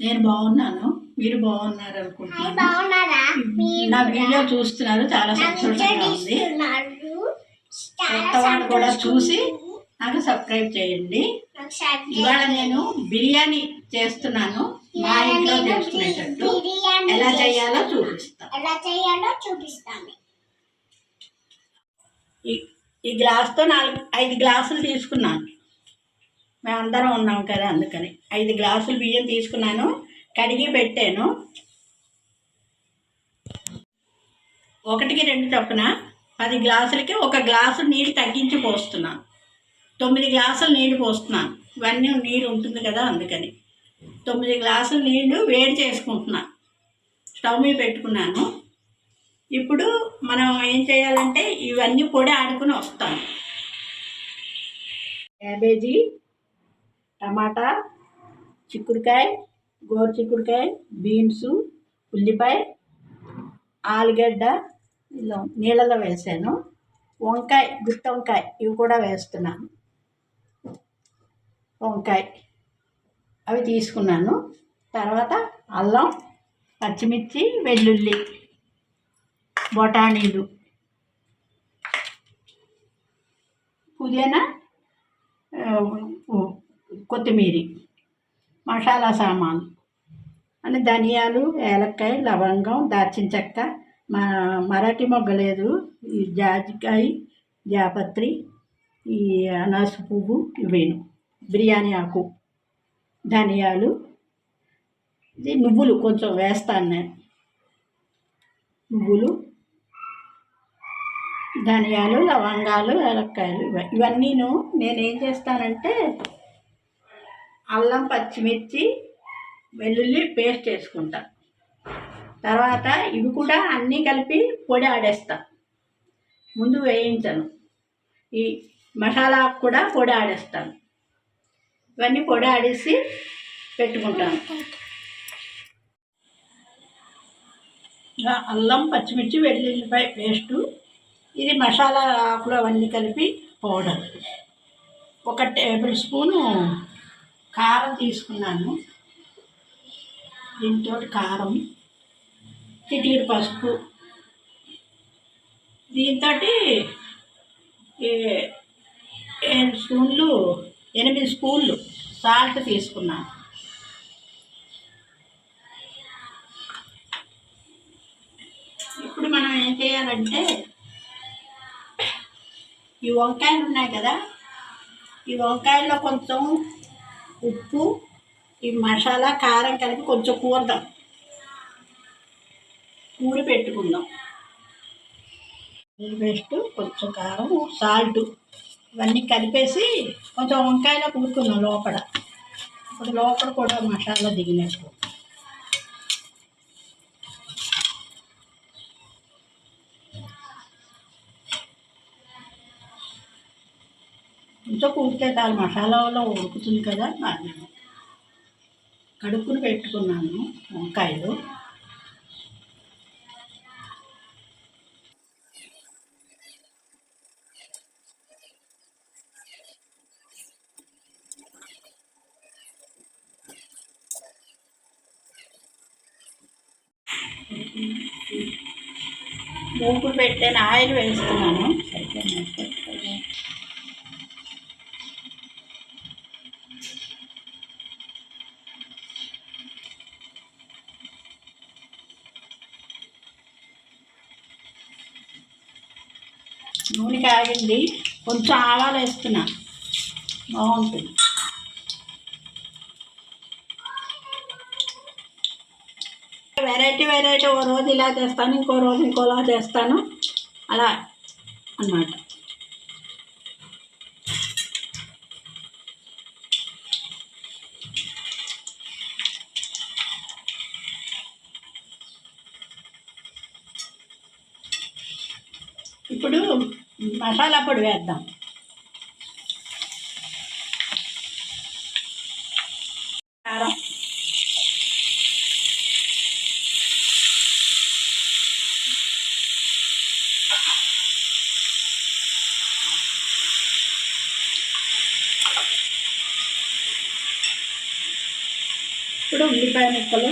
నేను బాగున్నాను. మీరు బాగున్నారు అనుకుంటున్నాను బాగున్నారా? నా వీడియో చూస్తున్నారు. చాలా సంతోషంగా ఉంది. కొత్త వాళ్ళు కూడా చూసి నాకు సబ్స్క్రైబ్ చేయండి. ఇవాళ నేను బిర్యానీ చేస్తున్నాను. మా ఇంట్లో చేసుకునేటట్టు ఎలా చేయాలో చూపిస్తాను ఎలా చేయాలో చూపిస్తాను. ఈ ఈ గ్లాస్తో నాలుగు ఐదు గ్లాసులు తీసుకున్నాను. మేము అందరం ఉన్నాం కదా అందుకని. ఐదు గ్లాసులు బియ్యం తీసుకున్నాను కడిగి పెట్టాను. ఒకటికి రెండు చొప్పున పది గ్లాసులకి ఒక గ్లాసు నీళ్ళు తగ్గించి పోస్తున్నాను. తొమ్మిది గ్లాసులు నీళ్ళు పోస్తున్నాను. ఇవన్నీ నీరు ఉంటుంది కదా అందుకని. తొమ్మిది గ్లాసులు నీళ్ళు వేడి చేసుకుంటున్నాను. స్టవ్ మీద పెట్టుకున్నాను. ఇప్పుడు మనం ఏం చేయాలంటే ఇవన్నీ పొడి ఆడుకుని వస్తాను. క్యాబేజీ టమాటా చిక్కుడుకాయ గోరు చిక్కుడుకాయ బీన్సు ఉల్లిపాయ ఆలుగడ్డ నీళ్ళలో వేసాను. వంకాయ గుత్తి వంకాయ ఇవి కూడా వేస్తున్నాను. వంకాయ అవి తీసుకున్నాను. తర్వాత అల్లం పచ్చిమిర్చి వెల్లుల్లి బొటానీలు. పుదీనా కొత్తిమీర మసాలా సామాను అని ధనియాలు ఏలక్కాయ లవంగం దాల్చిన చెక్క మా మరాఠీ మొగ్గ లేదు ఈ జాజికాయ జాపత్రి ఈ అనాస పువ్వు ఇవేను. బిర్యానీ ఆకు ధనియాలు ఇది నువ్వులు కొంచెం వేస్తాను నేను. నువ్వులు ధనియాలు లవంగాలు ఏలక్కాయలు ఇవ- ఇవన్నీను నేనేం చేస్తానంటే అల్లం పచ్చిమిర్చి వెల్లుల్లి పేస్ట్ వేసుకుంటా. తర్వాత ఇవి కూడా అన్నీ కలిపి పొడి ఆడేస్తా. ముందు వేయించను. ఈ మసాలా కూడా పొడి ఆడేస్తాను. ఇవన్నీ పొడి ఆడేసి పెట్టుకుంటాను. అల్లం పచ్చిమిర్చి వెల్లుల్లిపాయ పేస్టు ఇది మసాలా ఆకులు అవన్నీ కలిపి పౌడర్. ఒక టేబుల్ స్పూను కారం తీసుకున్నాను. దీంతో కారం చిటికెడు పసుపు. దీంతో ఏడు స్పూన్లు? ఎనిమిది స్పూన్లు సాల్ట్ తీసుకున్నాను. ఇప్పుడు మనం ఏం చేయాలంటే ఈ వంకాయలు ఉన్నాయి కదా ఈ వంకాయల్లో కొంచెం ఉప్పు ఈ మసాలా కారం కలిపి కొంచెం కూరదాం కూర పెట్టుకుందాం. పేస్ట్ కొంచెం కారం సాల్ట్ ఇవన్నీ కలిపేసి కొంచెం వంకాయలో కూరుకుందాం లోపల. ఇప్పుడు లోపల కూడా మసాలా దిగినట్టు. కొంచెం ఉడికే దాని మసాలాలో ఉడుకుతుంది కదా బాగా కడుక్కుని పెట్టుకున్నాను వంకాయలు. మూకుడు పెట్టాను ఆయిల్ వేస్తున్నాను. కాగింది కొంచెం ఆవాలు వేస్తున్నా. బాగుంటుంది. వెరైటీ వెరైటీ ఓ రోజు ఇలా చేస్తాను ఇంకో రోజు ఇంకోలా చేస్తాను. అలా అన్నమాట. ఇప్పుడు మసాలా పొడి వేద్దాం కారం ఇప్పుడు ఉల్లిపాయ ముక్కలు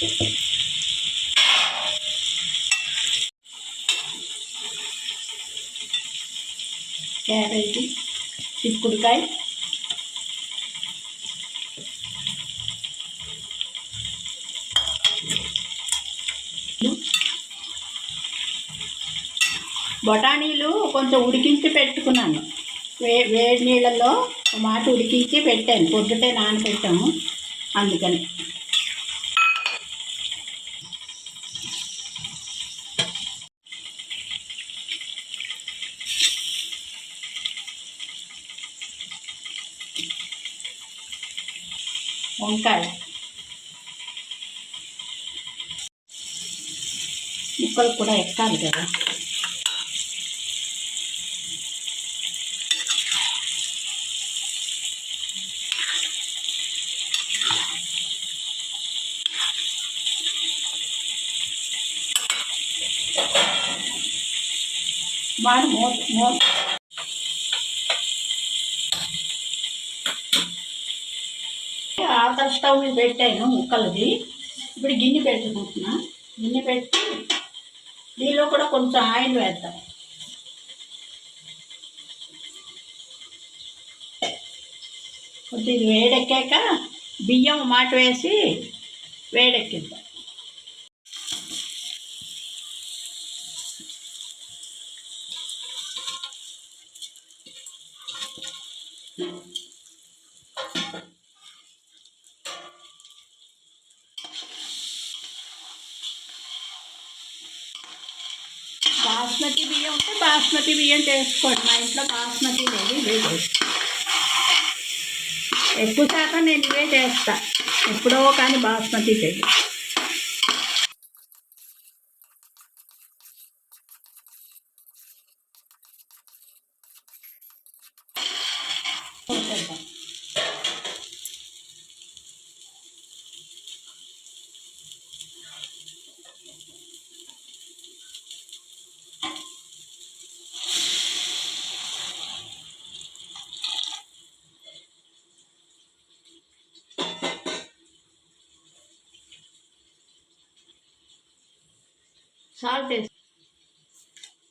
క్యారెట్ చిక్కుడుకాయ. బొటానీలు కొంచెం ఉడికించి పెట్టుకున్నాను. వే వేడి నీళ్ళల్లో మాట ఉడికించి పెట్టాను. పొద్దుటే నానబెట్టాము అందుకని. వంకాయ ముక్కలు కూడా ఎక్కాలి కదా వాడు మో మో పాత స్టవ్ మీద పెట్టాను ముక్కలది. ఇప్పుడు గిన్నె పెట్టుకుంటున్నా. గిన్నె పెట్టి దీనిలో కూడా కొంచెం ఆయిల్ వేద్దాం. కొద్దిగా వేడెక్కాక బియ్యం మాట వేసి వేడెక్కిద్దాం. బాస్మతి బియ్యం ఉంటే బాస్మతి బియ్యం చేసుకోండి మా ఇంట్లో బాస్మతి లేదు ఇవే చేస్తా ఎక్కువ శాతం నేను ఇవే చేస్తా ఎప్పుడో కానీ బాస్మతి చెయ్యి సాల్ట్ వేసి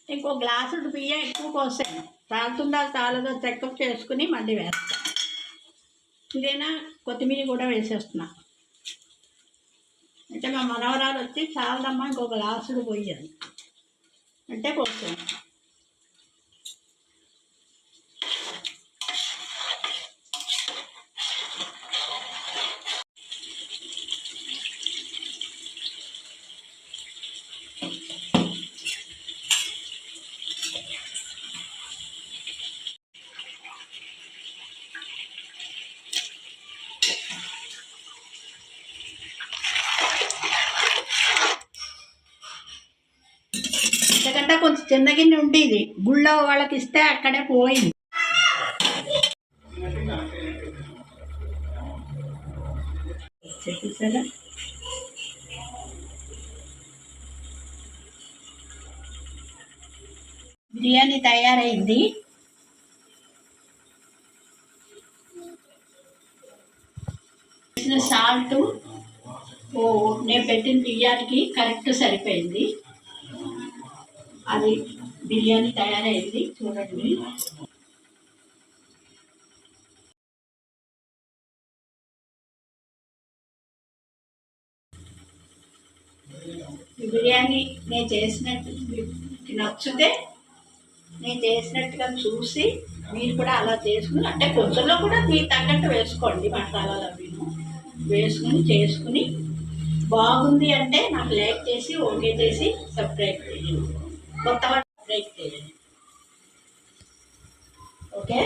ఇంకో గ్లాసుడు బియ్యం ఎక్కువ పోసాను తాగుతుందా తాలదో చెకప్ చేసుకుని మళ్ళీ వేస్తాను ఇదైనా? కొత్తిమీర కూడా వేసేస్తున్నా. అంటే మా మనవరాలు వచ్చి చాలదమ్మా ఇంకో గ్లాసుడు పోయాను అంటే పోసాను చిన్నగిన్నె ఉండేది. గుళ్ళో వాళ్ళకి ఇస్తే అక్కడే పోయింది. బిర్యానీ తయారైంది. సాల్ట్ ఓ నేను పెట్టిన బియ్యానికి కరెక్ట్ సరిపోయింది. అది బిర్యానీ తయారైంది చూడండి. బిర్యానీ నేను చేసినట్టు మీకు నచ్చితే నేను చేసినట్టుగా చూసి మీరు కూడా అలా చేసుకుని అంటే కొంచెంలో కూడా మీరు తగ్గట్టు వేసుకోండి మసాలాలు అవి. వేసుకుని చేసుకుని బాగుంది అంటే నాకు లైక్ చేసి ఓకే చేసి సబ్స్క్రైబ్ చేయండి. కొత్త వాళ్ళు సబ్స్క్రైబ్ చేయండి ఓకే